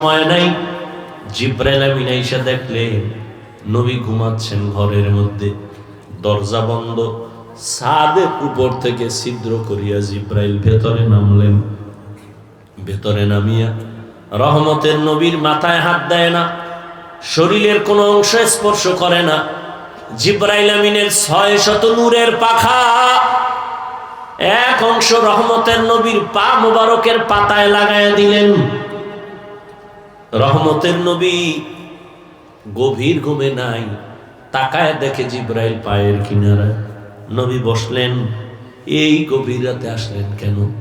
সময় নাই। জিব্রাইল আমিন আইসা দেখলেন নবী ঘুমাচ্ছেন ঘরের মধ্যে। দরজা বন্ধ। ছাদের উপর থেকে ছিদ্র করিয়া জিব্রাইল ভেতরে নামলেন। ভেতরে নামিয়া রহমতের নবীর মাথায় হাত দেয় না, শরীরের কোনো অংশ স্পর্শ করে না। জিব্রাইল আমিনের ছয় শত নূরের পাখা। এক অংশ রহমতের নবীর পা মোবারকের পাতায় লাগাইয়া দিলেন। রহমতের নবী গভীর ঘুমে নাই, তাকায় দেখে জিব্রাইল পায়ের কিনারা। নবী বসলেন, এই গভীর রাতে আসলেন কেন?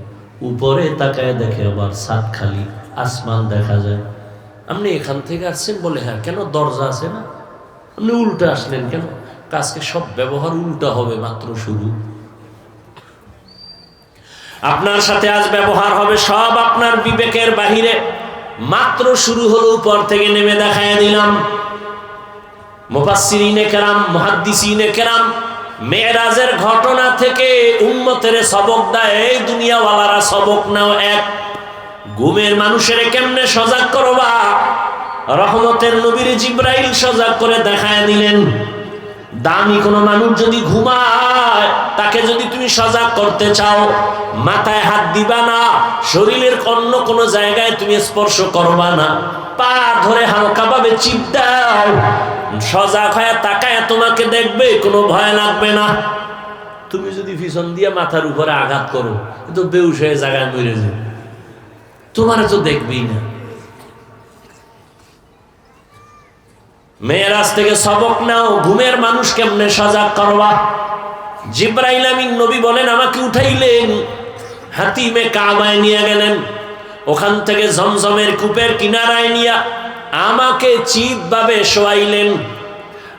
উপরে তাকায় দেখে আবার সাত খালি, আসমান দেখা যায়। আপনি এখান থেকে আসছেন বলে হ্যাঁ কেন দরজা আছে না? আপনি উল্টা আসলেন কেন? কাজকে সব ব্যবহার উল্টা হবে মাত্র শুরু। আপনার সাথে আজ ব্যবহার হবে সব আপনার বিবেকের বাহিরে। মাত্র শুরু হলো, উপর থেকে নেমে দেখায় দিলাম। মুফাসসিরিনে কেরাম, মুহাদ্দিসিনে কেরাম, মেয়েরাজের ঘটনা থেকে উম্মতের সবক দেয়, এই দুনিয়াওয়ালারা সবক নাও এক। ঘুমের মানুষের কেমনে সজাগ করবা? রহমতের নবীর জিব্রাইল সজাগ করে দেখায় দিলেন। দামি কোনো মানুষ যদি ঘুমায় তাকে যদি তুমি সজাগ করতে চাও, মাথায় হাত দিবা না, শরীরের অন্য কোনো জায়গায় তুমি স্পর্শ করবা না, পা ধরে সজাগ হয়ে তাকায় তোমাকে দেখবে, কোনো ভয় লাগবে না। তুমি যদি ভীষণ দিয়ে মাথার উপরে আঘাত করো তো বেউস হয়ে জায়গায় মরে যাবে। তোমার তো দেখবেই না। মেয়েরাজ থেকে সবক নাও, ঘুমের মানুষ কেমনে সজাগ করবা? জিব্রাইল আমিন নবী বলেন, আমাকে উঠাইলেন। হাতিমে কাবায় নিয়ে গেলেন। ওখান থেকে জমজমের কূপের কিনারায় নিয়া আমাকে চিৎভাবে শোয়াইলেন।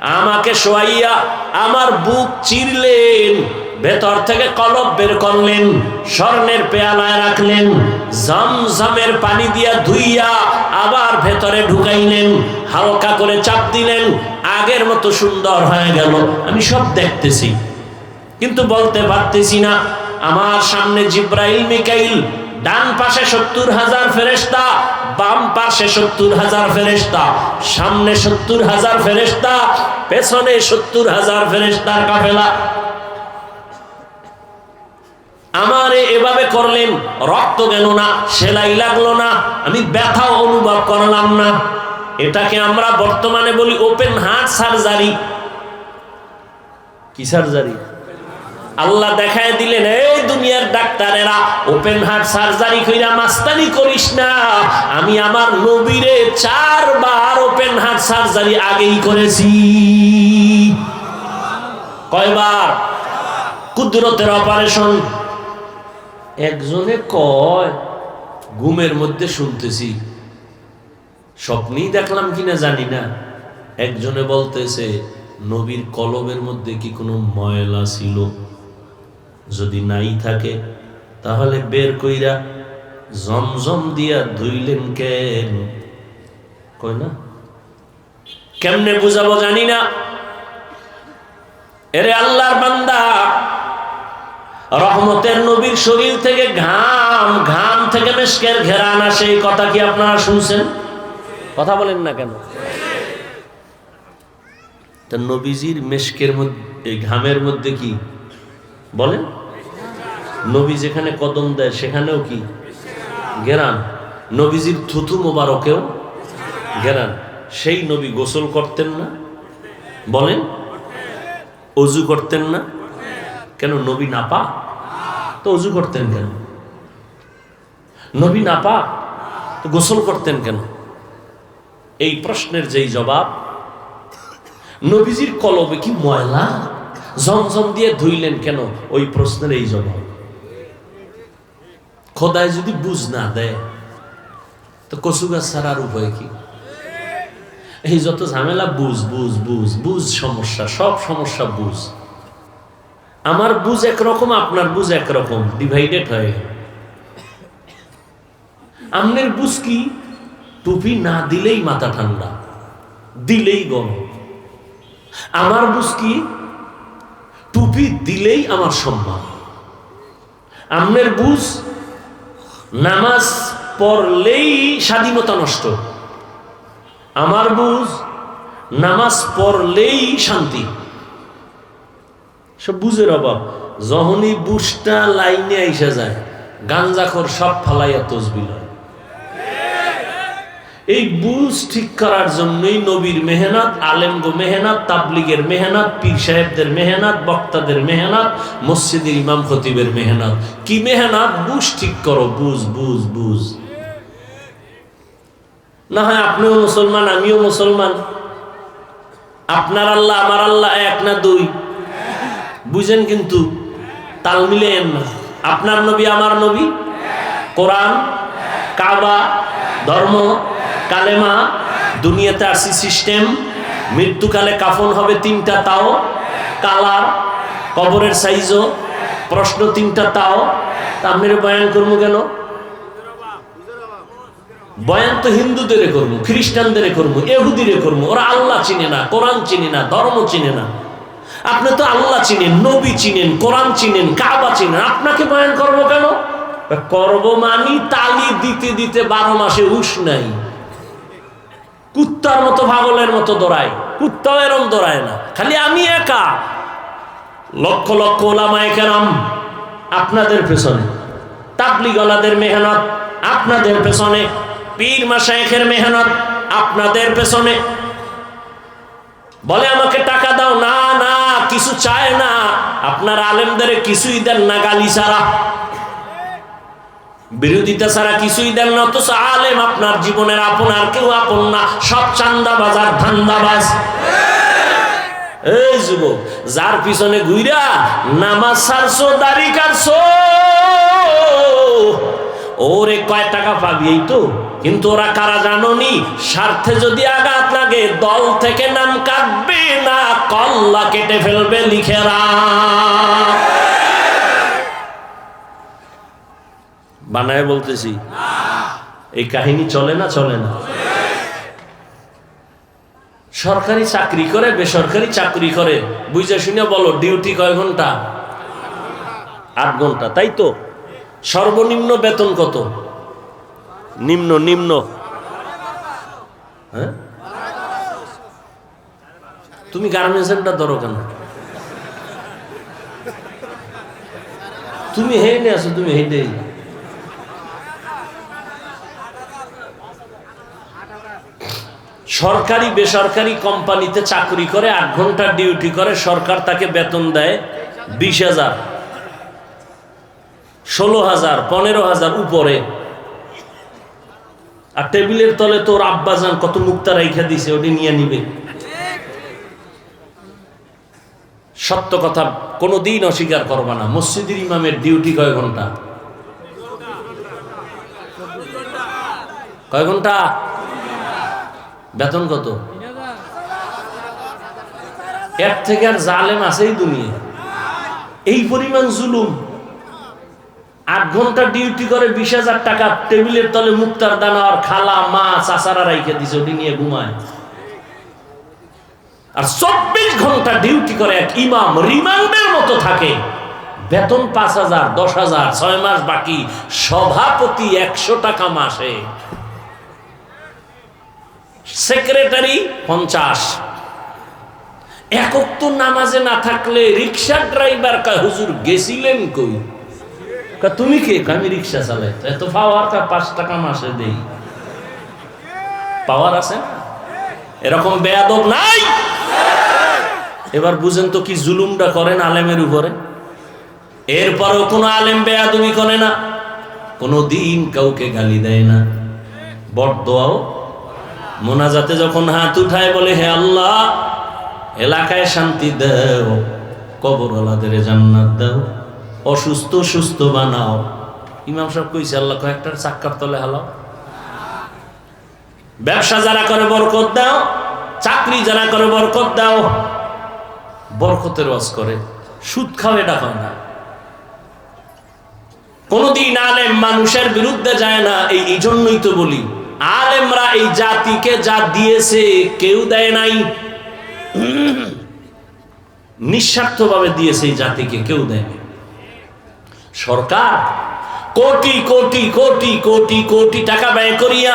আমাকে শোয়াইয়া আমার বুক চিরলেন, ভেতর থেকে কলব বের করলেন, স্বর্ণের পেয়ালায় রাখলেন, জমজমের পানি দিয়া ধুইয়া আবার ভেতরে ঢুকাইলেন, হালকা করে চাপ দিলেন, আগের মতো সুন্দর হয়ে গেল। আমি সব দেখতেছি। কিন্তু বলতে পারতেছি না, আমার সামনে জিব্রাইল মিকাইল, ডান পাশে সত্তর হাজার ফেরেস্তা বাম পাশে সত্তর হাজার ফেরেস্তা সামনে সত্তর হাজার ফেরেস্তা পেছনে সত্তর হাজার ফেরেস্তার কাফেলা। আমারে এভাবে করলেন, রক্ত গেল না, সেলাই লাগল না, আমি ব্যথাও অনুভব করলাম না। এটাকে আমরা বর্তমানে বলি ওপেন হার্ট সার্জারি কি সার্জারি আল্লাহ দেখায় দিলেন, এই দুনিয়ার ডাক্তারেরা ওপেন হার্ট সার্জারি কইরা মাস্তানি করিস না। আমি আমার নবীরে চারবার ওপেন হার্ট সার্জারি আগেই করেছি। কয়বার? কুদরতের অপারেশন একজনে কয়, ঘুমের মধ্যে শুনতেছি। স্বপ্নেই দেখলাম কিনা জানি না। একজনে বলতেছে, নবীর কলমের মধ্যে কি কোনো ময়লা ছিল? যদি নাই থাকে, তাহলে বের কইরা জমজম দিয়া ধুইলেন কেন? কই না? কেমনে বুঝাবো জানি না। এরে আল্লাহর বান্দা, রহমতের নবীর শরীর থেকে ঘাম ঘাম থেকে মেশকের ঘেরান আসে এই কথা কি আপনারা শুনছেন? কথা বলেন না কেন? তা নবীজির মেশকের মধ্যে ঘামের মধ্যে কি বলেন। নবী যেখানে কদম দেয় সেখানেও কি? গেরান। নবীজির থুথু মোবারকেও গেরান। সেই নবী গোসল করতেন না। বলেন, অজু করতেন না। কেন? নবী নাপা তো অজু করতেন কেন? নবী নাপা তো গোসল করতেন কেন? এই প্রশ্নের যেই জবাব, নবীজির কলবে কি ময়লা? জমজম দিয়ে ধুইলেন কেন? ওই প্রশ্নের এই জবাব। খোদায় যদি বুঝ না দেয়, তো কচু গাছ ছাড়ার উপায় কি? এই যত ঝামেলা, বুঝ বুঝ বুঝ বুঝ সমস্যা, সব সমস্যা বুঝ। আমার বুঝ একরকম, আপনার বুঝ একরকম ডিভাইডেড হয়ে আমনের বুঝ কি? টুপি না দিলেই মাথা ঠান্ডা, দিলেই গরম। আমার বুঝ কি? টুপি দিলেই আমার সম্মান। আমনের বুঝ, নামাজ পড়লেই স্বাধীনতা নষ্ট। আমার বুঝ, নামাজ পড়লেই শান্তি। সব বুঝের অভাব। যখনই বুঝটা লাইনে আইসা যায়, গাঞ্জাখর সব ফালাইয়া তসবিল এই বুঝ ঠিক করার জন্যই নবীর মেহনত, আলেমগো মেহনত, তাবলিগের মেহনত, পীর সাহেবদের মেহনত, বক্তাদের মেহনত, মসজিদের ইমাম খতিবের মেহনত। কি মেহনত? বুঝ ঠিক করো, বুঝ বুঝ বুঝ। না হয় আপনিও মুসলমান, আমিও মুসলমান। আপনার আল্লাহ, আমার আল্লাহ এক না দুই? বুঝেন কিন্তু, তাল মিলেন না। আপনার নবী, আমার নবী? কোরআন? কাবা? ধর্ম? কালেমা, দুনিয়াতে আসি সিস্টেম, মৃত্যুকালে কাফন হবে তিনটা তাও, কালার, কবরের সাইজও, প্রশ্ন তিনটা তাও আপনার বয়ান করব কেন? বয়ান তো হিন্দুদের করব, খ্রিস্টানদের করব, এহুদিরে করব, ওরা আল্লাহ চিনে না, কোরআন চিনে না, ধর্ম চিনে না। আপনি তো আল্লাহ চিনেন, নবী চিনেন, কোরআন চিনেন, কাবা চিনেন, আপনাকে বয়ান করব কেন? করব মানি, তালি দিতে দিতে বারো মাসে উস নাই। কুত্তার মতো ভাগলের মতো দৌড়ায়। কুত্তাও এরম দৌড়ায় না। খালি আমি একা। লক্ষ লক্ষ ওলামায় কেরাম আপনাদের পেছনে। তাবলিগলাদের মেহনত আপনাদের পেছনে। পীর মাসায়েখের মেহনত আপনাদের পেছনে। বলে, আমাকে টাকা দাও। না না, কিছু চায় না। আপনার আলেমদের কিছুই দেন না গালি ছাড়া। বিরোধিতা ছাড়া কিছুই দেন না, অথচ আলেম আপনার জীবনের আপন, আর কেউ আপন না। সব চান্দা বাজার ধান্দাবাজ। এই যুবক, যার পিছনে ঘুইরা নামাজ ছাড়ছো, দাড়ি কাটছো, ওরে কয় টাকা পাবি এই তো? কিন্তু ওরা কারা জানোনি স্বার্থে যদি আঘাত লাগে, দল থেকে নাম কাটবে না, কল্লা কেটে ফেলবে লিখেরা। বানায় বলতেছি। এই কাহিনী চলে না চলে না? সরকারি চাকরি করে, বেসরকারি চাকরি করে। বুঝে শুনে বলো, ডিউটি কয় ঘণ্টা? আট ঘণ্টা, তাই তো? সর্বনিম্ন বেতন কত? নিম্ন নিম্ন। হ্যাঁ? তুমি গার্মেন্টসটা ধরো কেন? তুমি হেঁটে আসো, তুমি হেঁটে সরকারি বেসরকারি কোম্পানিতে চাকরি করে, আট ঘণ্টা ডিউটি করে, সরকার তাকে বেতন দেয় বিশ হাজার, ষোলো হাজার, পনেরো হাজার উপরে। আর টেবিলের তলে তোর আব্বাজান কত মুক্তা রাইখা দিছে, ওটি নিয়ে নিবে। সত্য কথা, কোনোদিন অস্বীকার করবা না। মসজিদের ইমামের ডিউটি কয় ঘণ্টা? কয় ঘণ্টা? বেতন কত? এর থেকে আর জালেম আছেই দুনিয়া এই পরিমাণ জুলুম। আট ঘণ্টা ডিউটি করে বিশ হাজার টাকা টেবিলের তলে মুক্তার দানা আর খালা, মা, চাচারা রাইখে দিছে, ওটি নিয়ে ঘুমায়। আর চব্বিশ ঘণ্টা ডিউটি করে এক ইমাম রিমান্ডের মতো থাকে। বেতন পাঁচ হাজার, দশ হাজার, ছয় মাস বাকি, সভাপতি একশো টাকা মাসে। সেক্রেটারি পঞ্চাশ। একক তো নামাজে না থাকলে রিক্সা ড্রাইভার কয় হুজুর গেছিলেন কই? কয়, তুমি কে? আমি রিক্সা চালাই। এত পাওয়ার কয়, পাঁচ টাকা মাসে দেই। পাওয়ার আছে না? এরকম বেয়াদব নাই? এবার বুঝেন তো কি জুলুমটা করেন আলেমের উপরে? এরপরও কোনো আলেম বেয়াদবি করে না। কোনো দিন কাউকে গালি দেয় না। বরদোয়াও মোনাজাতে যখন হাত উঠায় বলে, হে আল্লাহ, এলাকায় শান্তি দাও, কবরওয়ালাদের জান্নাত দাও, অসুস্থ সুস্থ বানাও। ইমাম সাহেব কইছে, আল্লাহ কয়েকটার চাক্কার তলে হালাও। ব্যবসা যারা করে বরকত দাও, চাকরি যারা করে বরকত দাও, বরকতের ওয়াজ করে, সুদ খাও, এটা হয় না। কোনদিন আলেম মানুষের বিরুদ্ধে যায় না, এই এই জন্যই তো বলি। আলেমরা এই জাতিকে যা দিয়েছে কেউ দেয় নাই নিঃস্বার্থভাবে দিয়েছে এই জাতিকে, কেউ দেয় নাই। সরকার কোটি কোটি কোটি কোটি কোটি টাকা ব্যয় করিয়া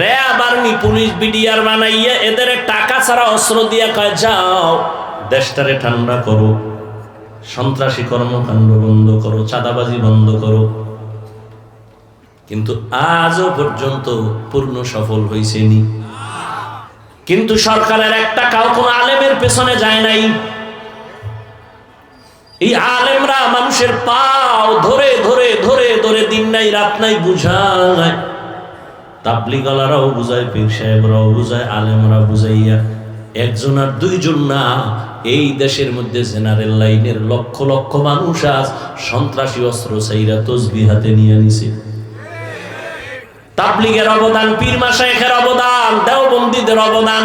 র্যাব আর্মি পুলিশ বিডিআর বানাইয়া এদের টাকা ছাড়া অস্ত্র দিয়া কয়, যাও, দেশটারে ঠান্ডা করো, সন্ত্রাসী কর্মকাণ্ড বন্ধ করো, চাঁদাবাজি বন্ধ করো কিন্তু আজও পর্যন্ত পূর্ণ সফল হয়েছেনি কিন্তু সরকারের একটা কাউ কোন আলেমের পেছনে যায় নাই। এই আলেমরা মানুষের পাও ধরে ধরে ধরে ধরে দিন নাই, রাত নাই, বুঝায়। তাবলিগালারাও বুঝায়, পীর সাহেবরাও বুঝায়, আলেমরা বুঝাইয়া একজন আর দুইজন না। এই দেশের মধ্যে জেনারেল লাইনের লক্ষ লক্ষ মানুষ আজ সন্ত্রাসী অস্ত্র চাইরা তসবি হাতে নিয়ে নিছে। তাবলিগের অবদান, পীর মাসায়েখের অবদান, দেওবন্দীদের অবদান।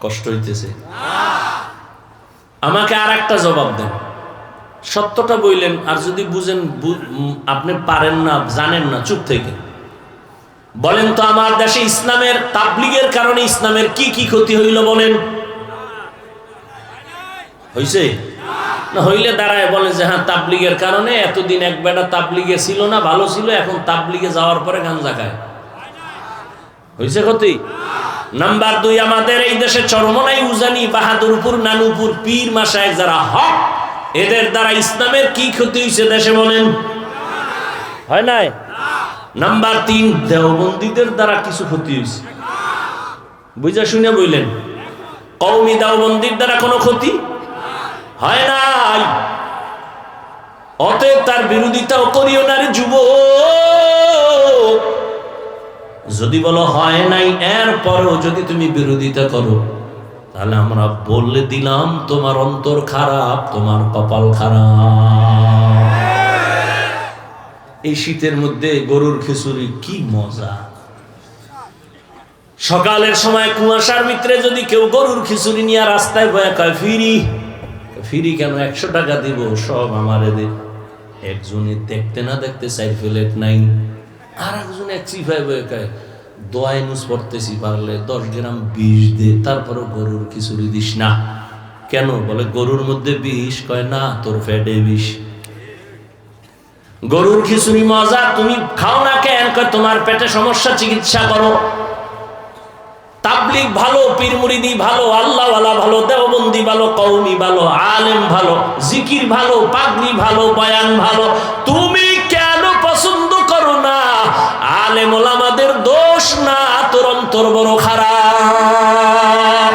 কষ্ট হইতেছে। আমাকে আর একটা জবাব দেন। সত্যটা বললেন আর যদি বুঝেন আপনি পারেন না, জানেন না, চুপ থেকে। বলেন তো, আমার দেশে ইসলামের, তাবলিগের কারণে ইসলামের কি কি ক্ষতি হইল বলেন? হইছে? না হইলে দাঁড়ায় বলে যে হ্যাঁ তাবলিগের কারণে এতদিন এক বেটা তাবলিগে ছিল না, ভালো ছিল, এখন তাবলিগে যাওয়ার পরে গাঞ্জা খায়। হইছে ক্ষতি? নাম্বার দুই, আমাদের এই দেশে চরমনাই উজানি, বাহাদুরপুর, নানুপুর, পীর মাসায় যারা হক, এদের দ্বারা ইসলামের কি ক্ষতি হয়েছে দেশে বলেন? হয় নাই? নাম্বার তিন, দেওবন্দীদের দ্বারা কিছু ক্ষতি হয়েছে বুঝা শুনে বললেন কৌমি দেওবন্দির দ্বারা কোনো ক্ষতি? হয় নাই। অতএব তার বিরোধিতাও করিও না রে যুবক। যদি বলো হয় নাই এর পরেও যদি তুমি বিরোধিতা করো, তাহলে আমরা বললে দিলাম তোমার অন্তর খারাপ, তোমার কপাল খারাপ। এই শীতের মধ্যে গরুর খিচুড়ি কি মজা। সকালের সময় কুয়াশার মিত্রে যদি কেউ গরুর খিচুড়ি নিয়ে রাস্তায় বয়া কয়, ফিরি। ফিরি কেন? একশো টাকা দিব, সব আমারে দে। একজনে দেখতে না দেখতে চাই প্লেট নাই। আর একজন এক চিফাই বয়ে কয় দোয়াই নুস পড়তেছি পারলে দশ গ্রাম বিষ দে তারপরে গরুর খিচুড়ি দিস না। কেন? বলে গরুর মধ্যে বিষ কয়, না, তোর ফ্যাটে বিষ। গরুর খিচুড়ি মজা, তুমি খাও না কেন? তোমার পেটে সমস্যা, চিকিৎসা করো। তাবলিগ ভালো পীর মুরিদি ভালো, আল্লাহওয়ালা ভালো, দেওবন্দি ভালো কৌমি ভালো আলেম ভালো, জিকির ভালো, পাগড়ি ভালো, বয়ান ভালো, তুমি কেন পছন্দ করো না? আলেম ওলামাদের দোষ না, তোর অন্তর বড় খারাপ।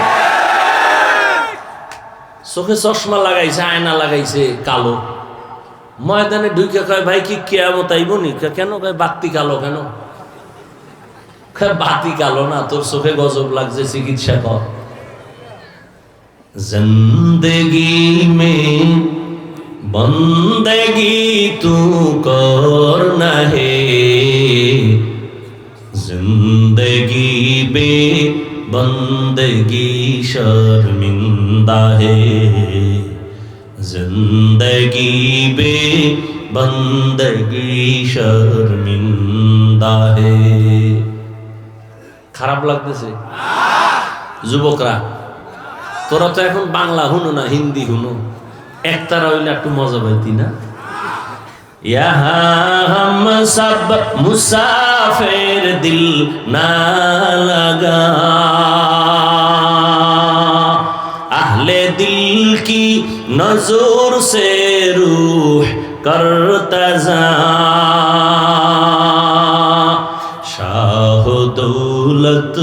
চোখে চশমা লাগাইছে, আয়না লাগাইছে, কালো। ময়দানে ঢুকে কয়, ভাই, কি কেয়ামত আইব নি? কেন? কয়, বাত্তি কালো, কেন? বাতি কালো না, তোর চোখে গজব লাগছে, চিকিৎসা কর। জিন্দগি মে বন্দগি তু কর না হে जिंदगी बे बंदगी शर्मिंदा है जिंदगी बे बंदगी शर्मिंदा है খারাপ লাগতেছে যুবকরা তোরা তো এখন বাংলা হুনো না, হিন্দি হুনো। একটা রইলে একটু মজা পাইতি না? মুসাফের দিল না লাগা। আহলে দিল কি নজর সে রুহ করতা তাজা শাহ দৌলত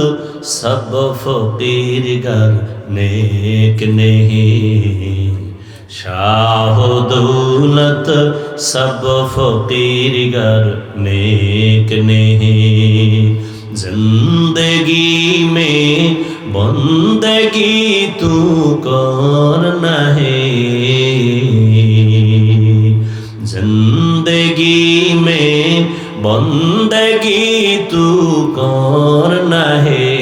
সব ফকির গা नेक नहीं शाह दौलत सब फकीर घर नेक नहीं जिंदगी में बंदगी तू कौन नहीं जिंदगी में बंदगी तू कौन नहीं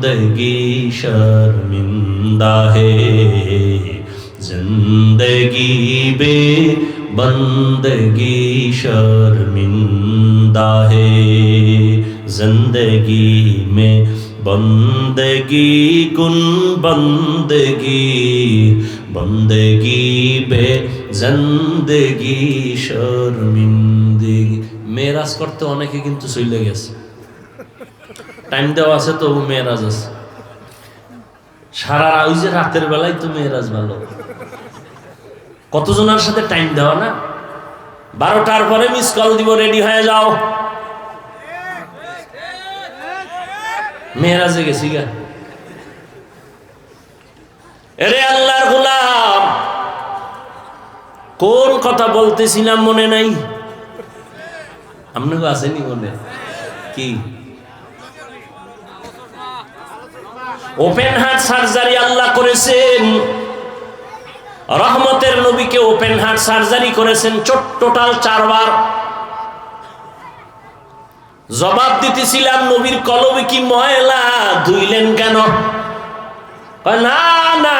زندگی شرمندہ ہے زندگی بے بندگی شرمندہ ہے زندگی میں بندگی کن بندگی بندگی بے زندگی شرمندگی মেরাজ করতে অনেকে কিন্তু চলে গেছে টাইম দেওয়া আছে তো মেয়েরাজ আছে। সারা ওই যে রাতের বেলায় তো মেয়েরাজ ভালো। কতজনের সাথে টাইম দেওয়া না? বারোটার পরে মিস কল দিব রেডি হয়ে যাও। মেয়েরাজে গেছি গা। এরে আল্লাহর গোলাম, কোন কথা বলতেছিলাম মনে নাই? আপনাকে আসেনি মনে? কি? ওপেন হার্ট সার্জারি আল্লাহ করেছেন। রহমতের নবীকে ওপেন হার্ট সার্জারি করেছেন টোটাল চারবার। জবাব দিতেছিলাম, নবীর কলবে কি ময়লা? ধুইলেন কেন? না না।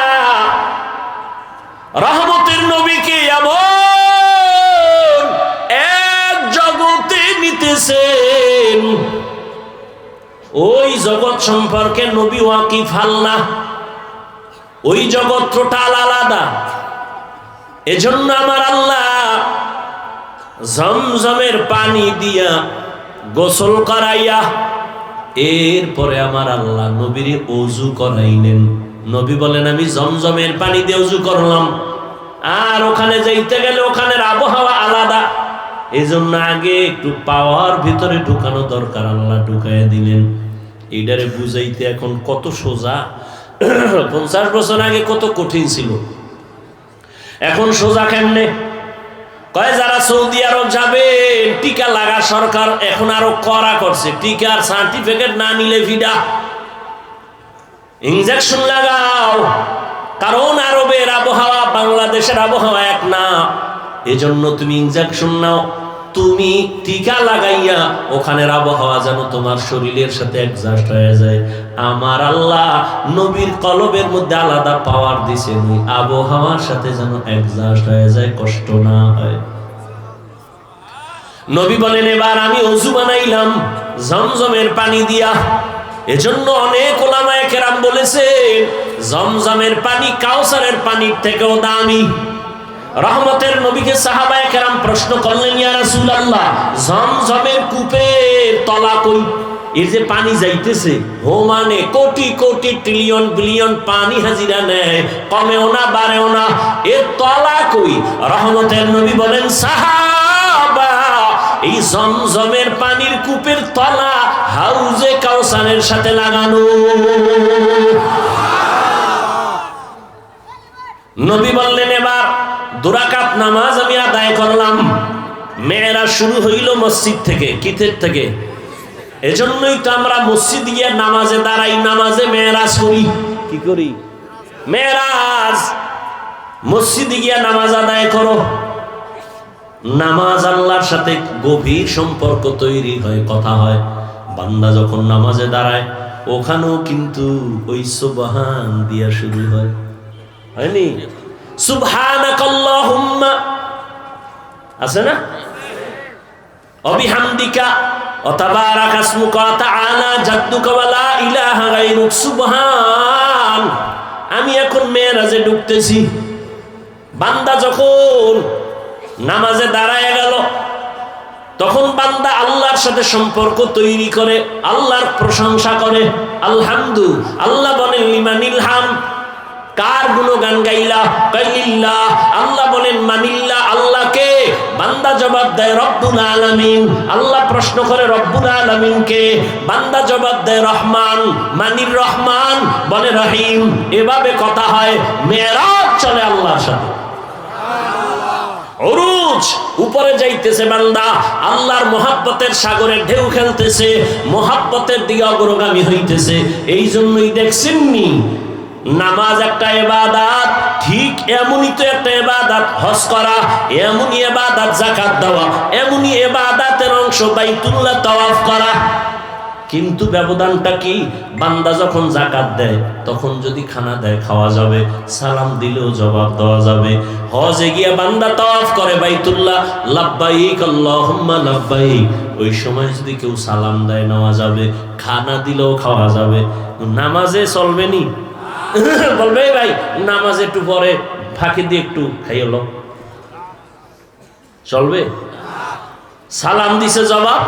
রহমতের নবীকে এমন এক জগতে নিতেছেন ওই জগৎ সম্পর্কে নবী ওয়াকিফ হাল্লা ওই জগৎ টোটাল আলাদা। এজন্য আমার আল্লাহ জমজমের পানি দিয়া গোসল করাইয়া, এরপরে আমার আল্লাহ নবীর অজু করাইলেন। নবী বলেন, আমি জমজমের পানি দিয়ে অজু করলাম। আর ওখানে যাইতে গেলে ওখানের আবহাওয়া আলাদা। এই জন্য আগে একটু পাওয়ার ভিতরে ঢুকানো দরকার, আল্লাহ ঢুকাইয়া দিলেন। এইটারে বুঝাইতে এখন কত সোজা। পঞ্চাশ বছর আগে কত কঠিন ছিল। এখন সোজা কেমনে? কয়, যারা সৌদি আরব যাবে, টিকা লাগা সরকার এখন আরও করা করছে। টিকার সার্টিফিকেট না নিলে ভিডা ইঞ্জেকশন লাগাও। কারণ আরবের আবহাওয়া বাংলাদেশের আবহাওয়া এক না। এজন্য তুমি ইঞ্জেকশন নাও। তুমি টিকা লাগাইয়া ওখানের আবহাওয়া যেন তোমার শরীরের সাথে অ্যাডজাস্ট হয়ে যায়। আমার আল্লাহ নবীর কলবের মধ্যে আলাদা পাওয়ার দিছে ওই আবহাওয়ার সাথে যেন অ্যাডজাস্ট হয়ে যায়, কষ্ট না হয়। নবী বলেন, এবার আমি অজু বানাইলাম, জমজমের পানি দিয়া। এজন্য অনেক ওলামায়ে কেরাম বলেছে জমজমের পানি কাউসারের পানির থেকেও দামি। রহমতের নবীকে সাহাবায়ে কেরাম প্রশ্ন করলেন, ইয়া রাসূলুল্লাহ জমজমের কূপের তলা কই? এর যে পানি যাইতেছে হো মানে কোটি কোটি ট্রিলিয়ন বিলিয়ন পানি হাজিরা নেয়, কমেও না, বাড়েও না। এর তলা কই? রহমতের নবী বলেন, সাহাবা, এই জমজমের পানির কূপের তলা হাউজে কাউসানের সাথে লাগানো। নবী বললেন, এবার দুরাকাত নামাজ আমি আদায় করলাম। মেয়েরা শুরু হইল মসজিদ থেকে কিতের থেকে। এজন্যই তো আমরা মসজিদ গিয়ে নামাজে দাঁড়াই নামাজে মেয়েরাজ করি কি করি? মেয়েরাজ মসজিদে গিয়া নামাজ আদায় করো। নামাজ আল্লাহর সাথে গভীর সম্পর্ক তৈরি হয় কথা হয়। বান্দা যখন নামাজে দাঁড়ায় ওখানেও কিন্তু ওই সুবহান দিয়া শুরু হয়। হয়নি? আছে না? অবিহামদিকা ইলাহা সুবহান। আমি এখন মেরাজে ঢুকতেছি। বান্দা যখন নামাজে দাঁড়ায় গেল, তখন বান্দা আল্লাহর সাথে সম্পর্ক তৈরি করে, আল্লাহর প্রশংসা করে, আলহামদু, আল্লাহ বলেন, লিমানিল হাম কার গুণগান গাইলা? কাইলিল্লা। আল্লাহ বলেন, মানিল্লা আল্লাহকে। বান্দা জবাব দেয়, রব্বুল আলামিন। আল্লাহ প্রশ্ন করে, রব্বুল আলামিনকে। বান্দা জবাব দেয়, রহমান। মানির রহমান বলে, রহিম। এভাবে কথা হয় মেরাজ চলে আল্লাহর সাথে। অরুজ, উপরে যাইতেছে বান্দা। আল্লাহর মোহাব্বতের সাগরে ঢেউ খেলতেছে। মোহাব্বতের দিকে অগ্রগামী হইতেছে। এই জন্যই দেখছেননি নামাজ একটা এবাদাত ঠিক এমনই তো একটা এবাদাত হজ করা, এমনই এবাদাত জাকাত দেওয়া, এমনই এবাদাতের অংশ বাইতুল্লাহ তাওয়াফ করা। কিন্তু ব্যবধানটা কি? বান্দা যখন জাকাত দেয়, তখন যদি খানা দেয়, খাওয়া যাবে, সালাম দিলেও জবাব দেওয়া যাবে। হজে গিয়া বান্দা তওয়াফ করে বাইতুল্লাহ, লাব্বাইক আল্লাহুম্মা লাব্বাইক। ওই সময় যদি কেউ সালাম দেয়, নেওয়া যাবে, খানা দিলেও খাওয়া যাবে। নামাজে চলবে নি? বলবে, ভাই, নামাজ একটু পরে, ফাঁকি দিয়ে একটু খাই হলো চলবে? সালাম দিছে জবাব?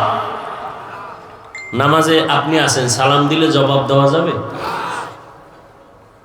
নামাজে আপনি আছেন, সালাম দিলে জবাব দেওয়া যাবে?